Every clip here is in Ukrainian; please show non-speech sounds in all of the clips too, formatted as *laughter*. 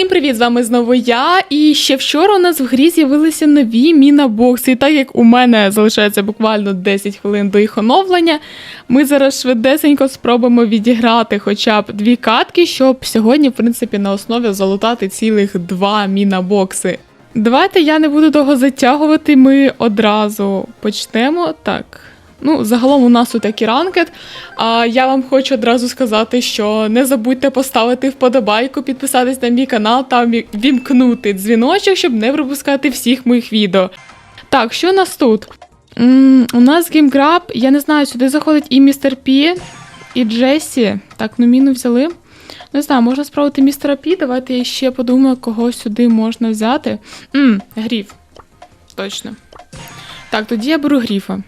Всім привіт! З вами знову я. І ще вчора у нас в грі з'явилися нові мінабокси. І так як у мене залишається буквально 10 хвилин до їх оновлення, ми зараз швидесенько спробуємо відіграти хоча б дві катки, щоб сьогодні, в принципі, на основі залутати цілих два мінабокси. Давайте я не буду довго затягувати, ми одразу почнемо. Так. Ну, загалом у нас тут такий ранкет. А я вам хочу одразу сказати, що не забудьте поставити вподобайку, підписатись на мій канал та вімкнути дзвіночок, щоб не пропускати всіх моїх відео. Так, що у нас тут? м у нас геймграб, я не знаю, сюди заходить і містер Пі, і Джесі. Так, ну міну взяли. Не знаю, можна спробувати містера Пі. Давайте я ще подумаю, кого сюди можна взяти. Мм, гріф. Точно. Так, тоді я беру гріфа.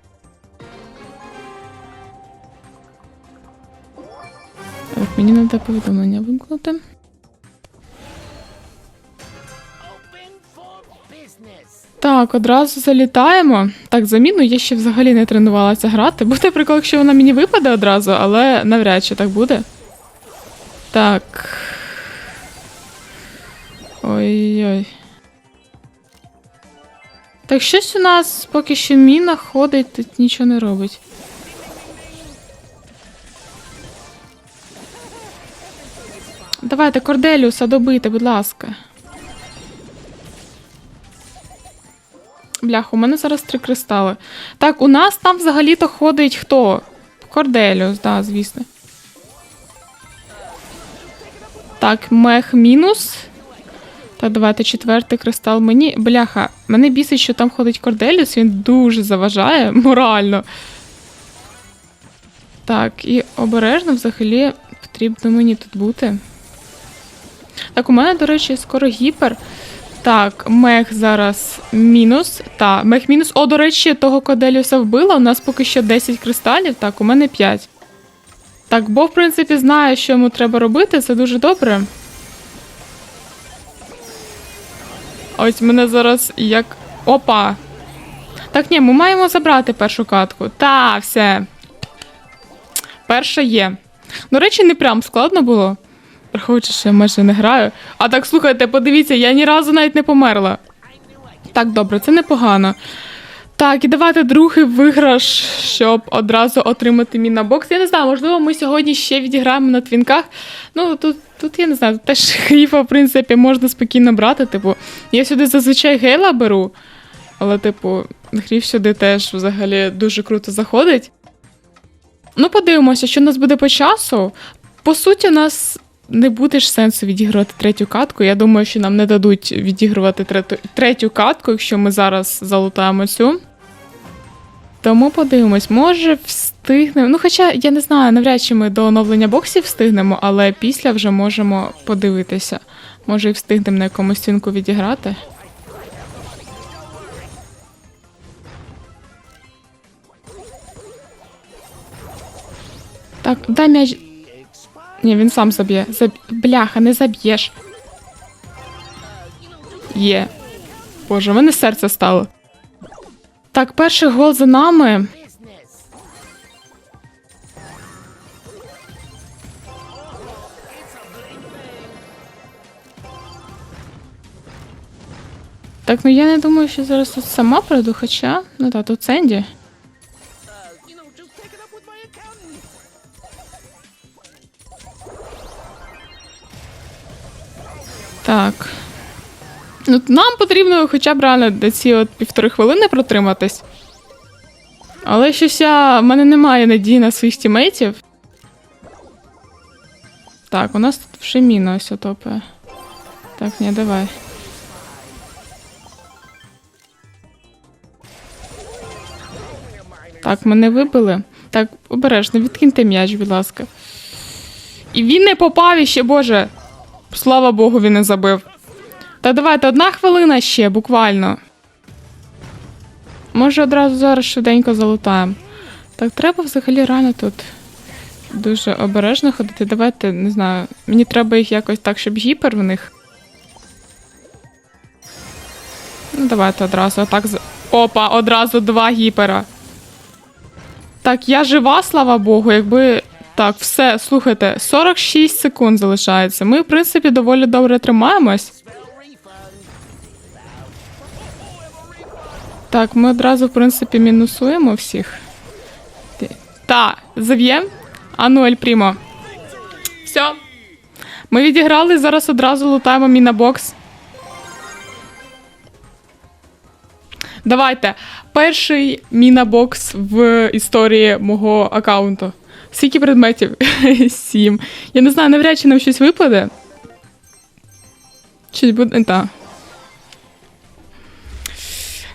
Так, мені треба повідомлення вимкнути. Так, одразу залітаємо. Так, заміну я ще взагалі не тренувалася грати. Буде прикол, якщо вона мені випаде одразу, але навряд чи так буде. Так. Ой-ой. Так, щось у нас поки що міна ходить, тут нічого не робить. Давайте Корделіуса добити, будь ласка. Блях, у мене зараз три кристали. Так, у нас там взагалі-то ходить хто? Корделіус, да, звісно. Так, мех мінус. Та давайте четвертий кристал. Мені. Бляха, мене бісить, що там ходить Корделіус, він дуже заважає морально. Так, і обережно взагалі потрібно мені тут бути. Так, у мене, до речі, скоро гіпер. Так, мех зараз мінус. Так, мех мінус. О, до речі, того Коделіуса вбила. У нас поки що 10 кристалів. Так, у мене 5. Так, бо, в принципі, знає, що йому треба робити. Це дуже добре. Ось мене зараз як. Опа! Так, ні, ми маємо забрати першу катку. Та, все. Перша є. До речі, не прям складно було. Враховуючи, що я майже не граю. А так, слухайте, подивіться, я ні разу навіть не померла. Так, добре, це непогано. Так, і давайте другий виграш, щоб одразу отримати мінабокс. Я не знаю, можливо, ми сьогодні ще відіграємо на твінках. Ну, тут, тут я не знаю, тут теж *laughs* гріфа, в принципі, можна спокійно брати. Типу, я сюди зазвичай гейла беру, але, типу, гріф сюди теж взагалі дуже круто заходить. Ну, подивимося, що у нас буде по часу. По суті, у нас не буде ж сенсу відігрувати третю катку. Я думаю, що нам не дадуть відігрувати третю, третю катку, якщо ми зараз залутаємо цю. Тому подивимось, може встигнемо. Ну, хоча я не знаю, навряд чи ми до оновлення боксів встигнемо, але після вже можемо подивитися. Може, і встигнемо на якомусь стінку відіграти. Так, дай м'яч. Ні, він сам заб'є. Заб... Бляха, не заб'єш. Є. Боже, у мене серце стало. Так, перший гол за нами. Так, ну я не думаю, що зараз тут сама прийду, хоча. Ну так, тут Сенді. Так. Ну, нам потрібно хоча б реально до ці от півтори хвилини протриматись. Але щось я. в мене немає надії на своїх тімейтів. Так, у нас тут вже міна ось отопає. Так, ні, давай. Так, мене вибили. Так, обережно, відкиньте м'яч, будь ласка. І він не попав іще, боже. Слава Богу, він не забив. Та давайте одна хвилина ще, буквально. Може, одразу зараз швиденько залутаємо. Так, треба взагалі рано тут дуже обережно ходити. Давайте, не знаю, мені треба їх якось так, щоб гіпер в них. Ну, давайте одразу. Отак. з- Опа, одразу два гіпера. Так, я жива, слава Богу, якби Так, все, слухайте, 46 секунд залишається. Ми, в принципі, доволі добре тримаємось. Так, ми одразу, в принципі, мінусуємо всіх. Та, зав'єм. Ану, Ель Прімо. Все. Ми відіграли, зараз одразу лутаємо мінабокс. Давайте. Перший мінабокс в історії мого аккаунту. Скільки предметів? *laughs* Сім. Я не знаю, навряд чи нам щось випаде. Щось буде. Та.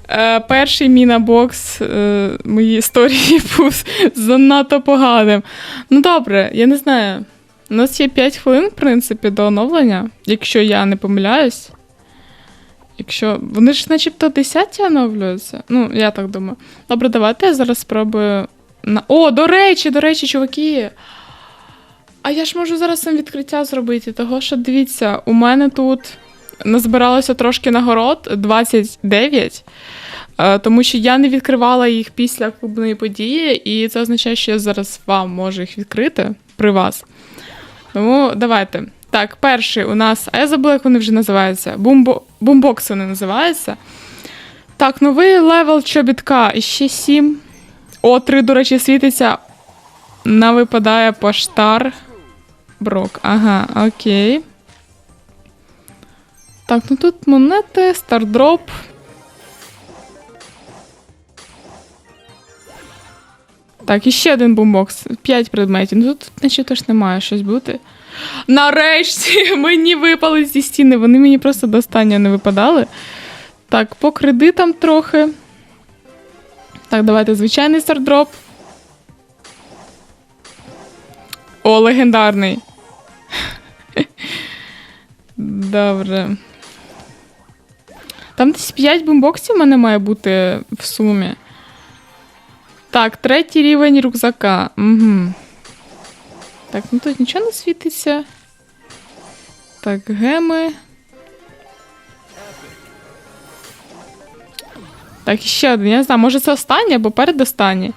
Е, перший мінабокс е, моїй історії *laughs* був занадто поганим. Ну добре, я не знаю. У нас є 5 хвилин, в принципі, до оновлення, якщо я не помиляюсь. Якщо. Вони ж начебто 10 оновлюються. Ну, я так думаю. Добре, давайте я зараз спробую. На... О, до речі, до речі, чуваки. А я ж можу зараз сам відкриття зробити, того що дивіться, у мене тут назбиралося трошки нагород 29, е, тому що я не відкривала їх після клубної події, і це означає, що я зараз вам можу їх відкрити при вас. Тому давайте. Так, перший у нас, а я забула, як вони вже називаються. Бумбо... Бумбокс вони називаються. Так, новий левел чобітка. І ще 7. О, 3, до речі, світиться. На випадає поштар. Брок. Ага, окей. Так, ну тут монети, стардроп. Так, і ще один бумбокс. П'ять предметів. Ну тут, наче ж немає щось бути. Нарешті *laughs* мені випали зі стіни. Вони мені просто до останнього не випадали. Так, по кредитам трохи. Так, давайте звичайний стардроп. О, легендарний. *laughs* Добре. Там десь 5 бомбоксів в мене має бути в сумі. Так, третій рівень рюкзака. Угу. Так, ну тут нічого не світиться. Так, геми. Так, ще один. Я не знаю, може це останнє або передостаннє.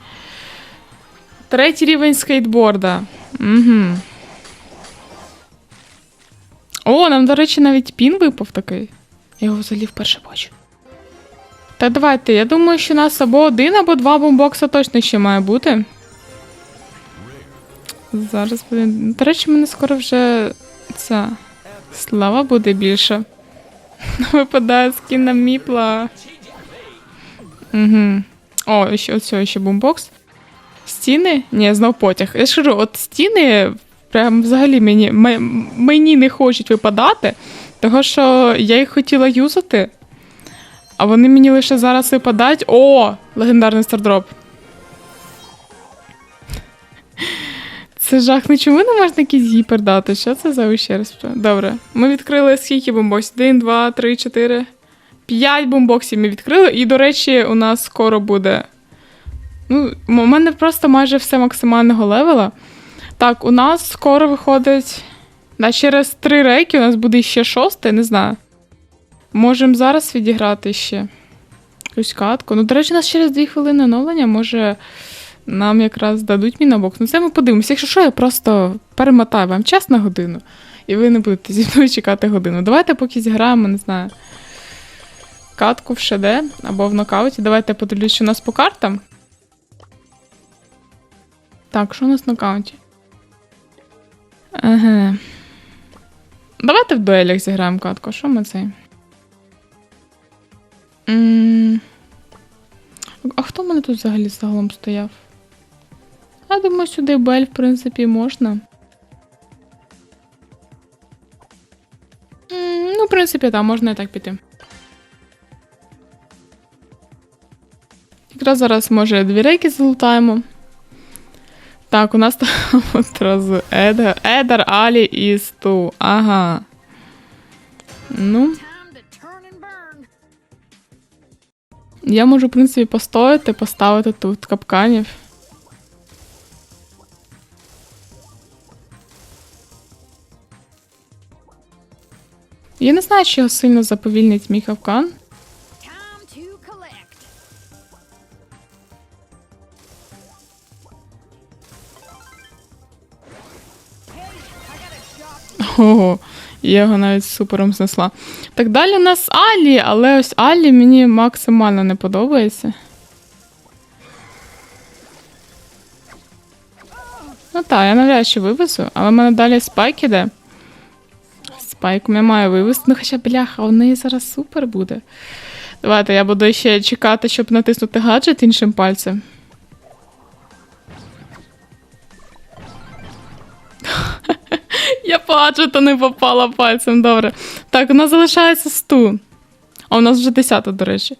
Третій рівень скейтборда. Угу. О, нам, до речі, навіть пін випав такий. Я його взагалі вперше бачу. Та давайте, я думаю, що у нас або один, або два бомбокса точно ще має бути. Зараз буде. До речі, мене скоро вже ця слава буде більше. *laughs* Випадає скін на міпла. Угу. О, ще оцього ще бумбокс. Стіни? Ні, знов потяг. Я ж кажу, от стіни прям взагалі мені, мені не хочуть випадати, того що я їх хотіла юзати, а вони мені лише зараз випадають. О! Легендарний стардроп. Це жах. Ну чому не можна якийсь гіпер дати? Що це за ущербство? Добре. Ми відкрили скільки бомбоксів? Один, два, три, чотири. П'ять бомбоксів ми відкрили. І, до речі, у нас скоро буде. Ну, у мене просто майже все максимального левела. Так, у нас скоро виходить. Да, через три рейки у нас буде ще шосте, не знаю. Можемо зараз відіграти ще якусь катку. Ну, до речі, у нас через дві хвилини оновлення, може, нам якраз дадуть мінабокс. Ну, це ми подивимося. Якщо що, я просто перемотаю вам час на годину, і ви не будете зі мною чекати годину. Давайте поки зіграємо, не знаю. Катку в ШД або в нокауті. Давайте я подивлюсь, що у нас по картам. Так, що у нас в нокауті? Ага. Давайте в дуелях зіграємо катку. Що ми цей? А хто в мене тут взагалі загалом стояв? Я думаю, сюди Бель, в принципі, можна. Ну, в принципі, так, можна і так піти. Якраз зараз, може, дві рейки залутаємо. Так, у нас там *laughs* одразу Едар, Едар, Алі і Сту. Ага. Ну, я можу, в принципі, постояти, поставити тут капканів. Я не знаю, чи його сильно заповільнить мій капкан. Ого, я його навіть супером знесла. Так далі у нас Алі, але ось Алі мені максимально не подобається. Ну так, я навряд чи вивезу, але в мене далі спайк іде. Спайк я маю вивезти. Ну, хоча, бляха, у неї зараз супер буде. Давайте я буду ще чекати, щоб натиснути гаджет іншим пальцем. По гаджету не попала пальцем, добре. Так, у нас залишається 100. А у нас вже 10, до речі.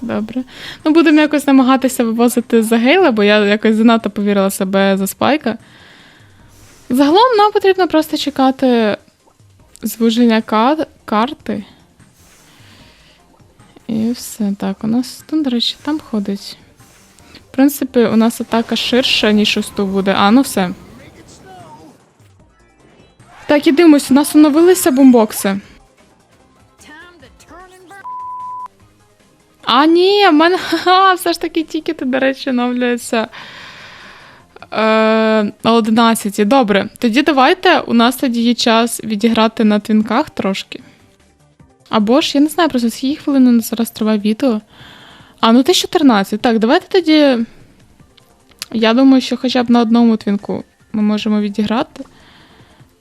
Добре. Ну, будемо якось намагатися вивозити за Гейла, бо я якось занадто повірила себе за спайка. Загалом нам потрібно просто чекати звуження кар- карти. І все. Так, у нас, ну, до речі, там ходить. В принципі, у нас атака ширша, ніж ось тут буде. А, ну все. Так, і дивимось, у нас оновилися burn. А, ні, в мене *laughs* ха, все ж таки тікети, до речі, оновлюються. Е, 11. Добре. Тоді давайте. У нас тоді є час відіграти на твінках трошки. Або ж, я не знаю, просто скільки хвилин у нас зараз триває відео. А, ну 1014. Так, давайте тоді. Я думаю, що хоча б на одному твінку ми можемо відіграти.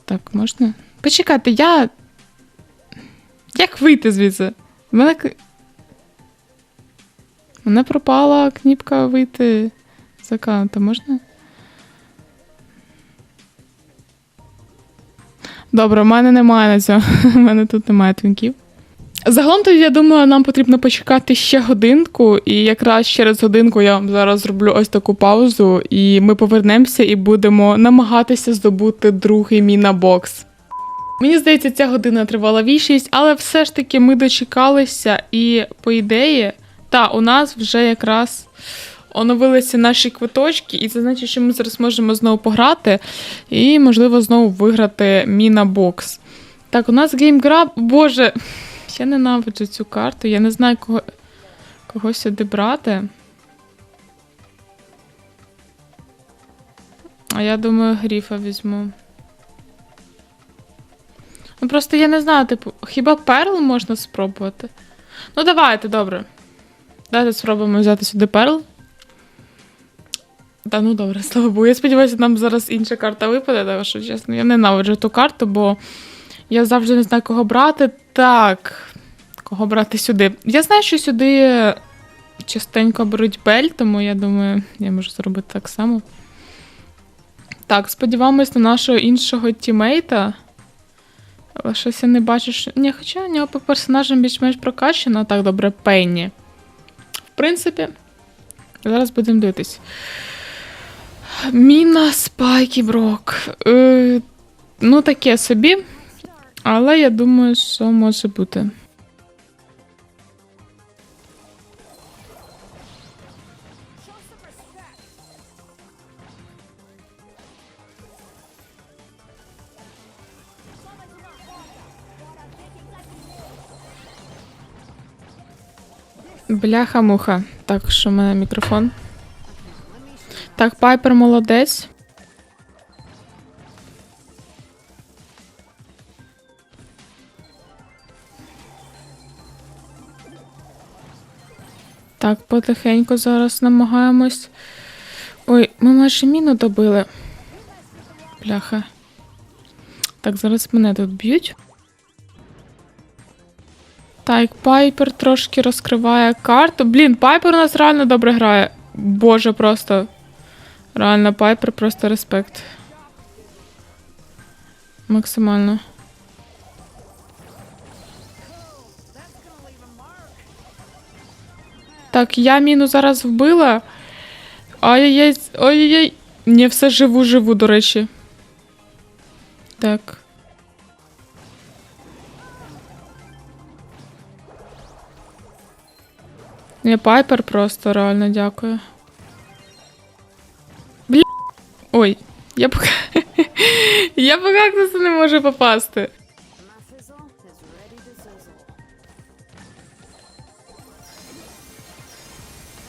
Так, можна? Почекайте, я. Як вийти звідси? В мене. у мене пропала кніпка вийти з аккаунта, можна? Добре, в мене немає на цьому. *laughs* У мене тут немає твінків. Загалом тоді, я думаю, нам потрібно почекати ще годинку, і якраз через годинку я вам зараз зроблю ось таку паузу, і ми повернемося і будемо намагатися здобути другий мінабокс. Мені здається, ця година тривала вічність, але все ж таки ми дочекалися, і по ідеї, та у нас вже якраз оновилися наші квиточки, і це значить, що ми зараз можемо знову пограти і, можливо, знову виграти мінабокс. Так, у нас геймграб. Боже, я ненавиджу цю карту. Я не знаю, кого, кого сюди брати. А я думаю, гріфа візьму. Ну просто я не знаю, типу, хіба перл можна спробувати? Ну, давайте, добре. Давайте спробуємо взяти сюди перл. Та ну добре, *laughs* слава Богу. Я сподіваюся, нам зараз інша карта випаде, тому що чесно, я ненавиджу ту карту, бо я завжди не знаю, кого брати. Так. Кого брати сюди? Я знаю, що сюди частенько беруть бель, тому я думаю, я можу зробити так само. Так, сподіваємось на нашого іншого тімейта. Але щось я не бачу, що. Ні, хоча у нього по персонажам більш-менш прокачано. Так, добре, Пенні. В принципі, зараз будемо дивитись. Міна Спайкі Брок. Е, ну, таке собі. Але я думаю, що може бути. Бляха-муха. Так, що в мене мікрофон. Так, Пайпер молодець. Так, потихеньку зараз намагаємось. Ой, ми майже міну добили. Бляха. Так, зараз мене тут б'ють. Так, Пайпер трошки розкриває карту. Блін, Пайпер у нас реально добре грає. Боже, просто. Реально, Пайпер просто респект. Максимально. Так, я міну зараз вбила. Ай-яй-яй. Ой-яй-яй. Ні, все живу, живу, до речі. Так. Не Пайпер просто реально дякую. Бля. Ой, я пока. *laughs* я по кактусу не можу попасти.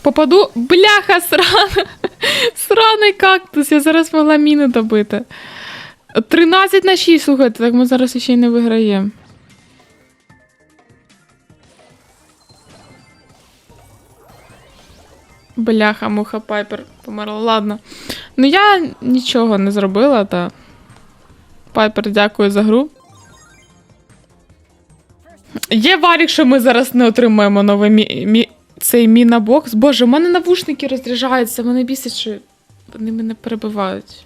Попаду. Бляха, срана. *laughs* Сраний кактус. Я зараз могла міну добити. 13 на 6, слухайте, так ми зараз ще й не виграємо. Бляха, муха Пайпер померла. Ладно. Ну я нічого не зробила, та. Пайпер, дякую за гру. Є варік, що ми зараз не отримаємо новий мі- мі- цей мінабокс. Боже, у мене навушники розряджаються, мене бісить, що вони мене перебивають.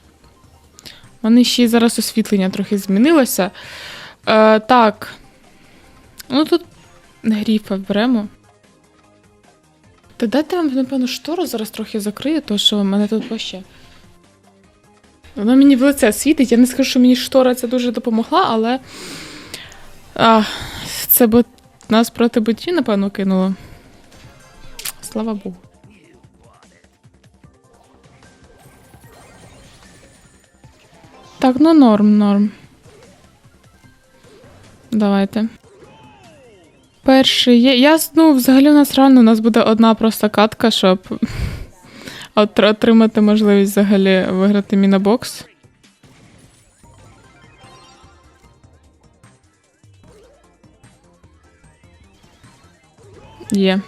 У мене ще й зараз освітлення трохи змінилося. Е, так. Ну тут гріфа беремо. Та дайте вам, напевно, штору зараз трохи закрию, тому що в мене тут вообще. Воно мені в лице світить. Я не скажу, що мені штора це дуже допомогла, але. А, це бо нас проти ботів, напевно, кинуло. Слава Богу. Так, ну норм, норм. Давайте. Перший є. Я ну, взагалі у нас реально у нас буде одна просто катка, щоб *laughs* от- отримати можливість взагалі виграти мінабокс. Є.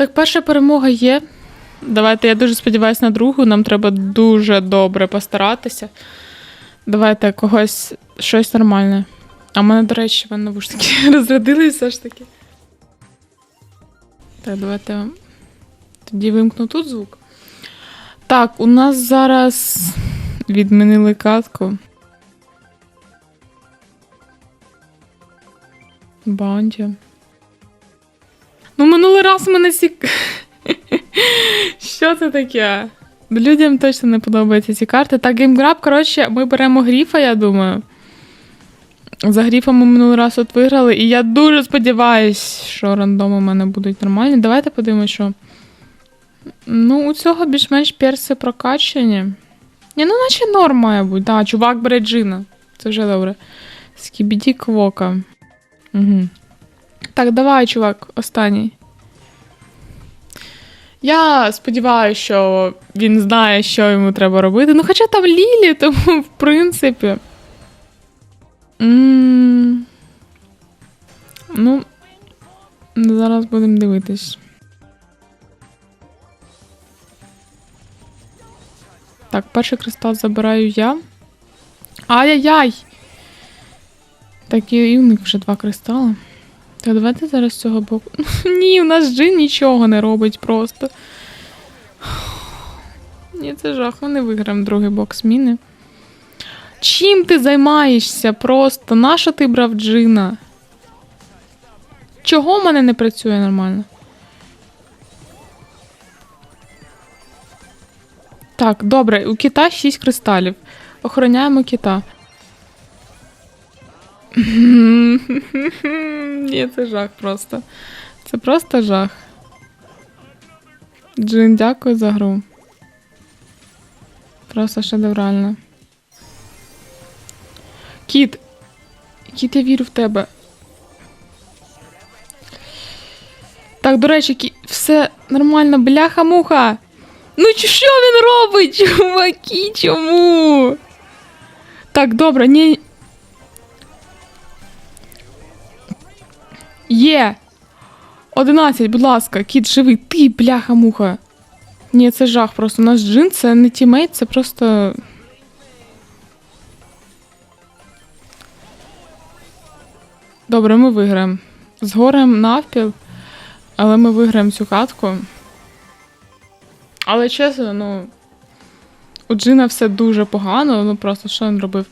Так, перша перемога є. Давайте, я дуже сподіваюся на другу. Нам треба дуже добре постаратися. Давайте когось щось нормальне. А в мене, до речі, в мене навушники *laughs* розрядились все ж таки. Так, давайте тоді вимкну тут звук. Так, у нас зараз відмінили катку. Банді. Ну, минулий раз мене сік. *laughs* Що це таке? Людям точно не подобаються ці карти. Так, геймграб, коротше, ми беремо гріфа, я думаю. За гріфом ми минулий раз от виграли, і я дуже сподіваюсь, що рандоми у мене будуть нормальні. Давайте подивимося, що. Ну, у цього більш-менш перси прокачані. Ні, ну наче норм має бути. Да, чувак бере джина. Це вже добре. Скібіді квока. Угу. Так, давай, чувак, останній. Я сподіваюся, що він знає, що йому треба робити. Ну, хоча там Лілі, тому в принципі. м Ну, зараз будемо дивитись. Так, перший кристал забираю я. Ай-яй-яй! Так, і у них вже два кристали. Так, давайте зараз з цього боку. *laughs* Ні, у нас джин нічого не робить просто. *sighs* Ні, це жах, ми не виграємо другий бокс міни. Чим ти займаєшся просто? Нащо ти брав джина? Чого в мене не працює нормально? Так, добре, у кита 6 кристалів. Охороняємо кита. *laughs* Ні, це жах просто. Це просто жах. Джин, дякую за гру. Просто шедеврально. Кіт. Кіт, я вірю в тебе. Так, до речі, кі... все нормально, бляха-муха. Ну що він робить, *laughs* чуваки? Чому? Так, добре, ні. Є. 11, будь ласка, кіт живий. Ти, бляха-муха. Ні, це жах просто. У нас джин це не тімейт, це просто. Добре, ми виграємо. Згорем навпіл, але ми виграємо цю катку. Але чесно, ну. У Джина все дуже погано, ну просто що він робив.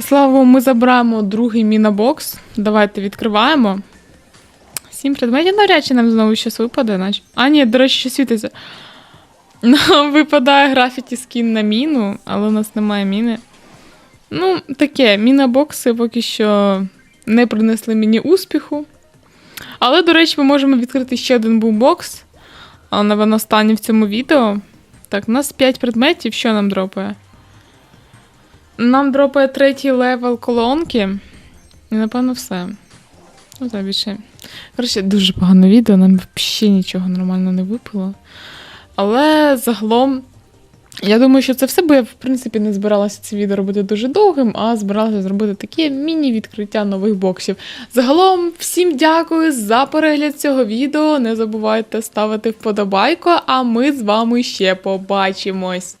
І слава Богу, ми забираємо другий мінабокс. Давайте відкриваємо. Сім предметів навряд чи нам знову щось випаде, наче. А, ні, до речі, що світиться. *laughs* Нам випадає графіті скін на міну, але у нас немає міни. Ну, таке, мінабокси поки що не принесли мені успіху. Але, до речі, ми можемо відкрити ще один бумбокс. Але, напевно, останній в цьому відео. Так, у нас 5 предметів. Що нам дропає? Нам дропає третій левел колонки. І, напевно, все. Ну, так більше. Коротше, дуже погане відео, нам взагалі нічого нормально не випало. Але загалом, я думаю, що це все, бо я, в принципі, не збиралася це відео робити дуже довгим, а збиралася зробити таке міні-відкриття нових боксів. Загалом, всім дякую за перегляд цього відео. Не забувайте ставити вподобайку, а ми з вами ще побачимось.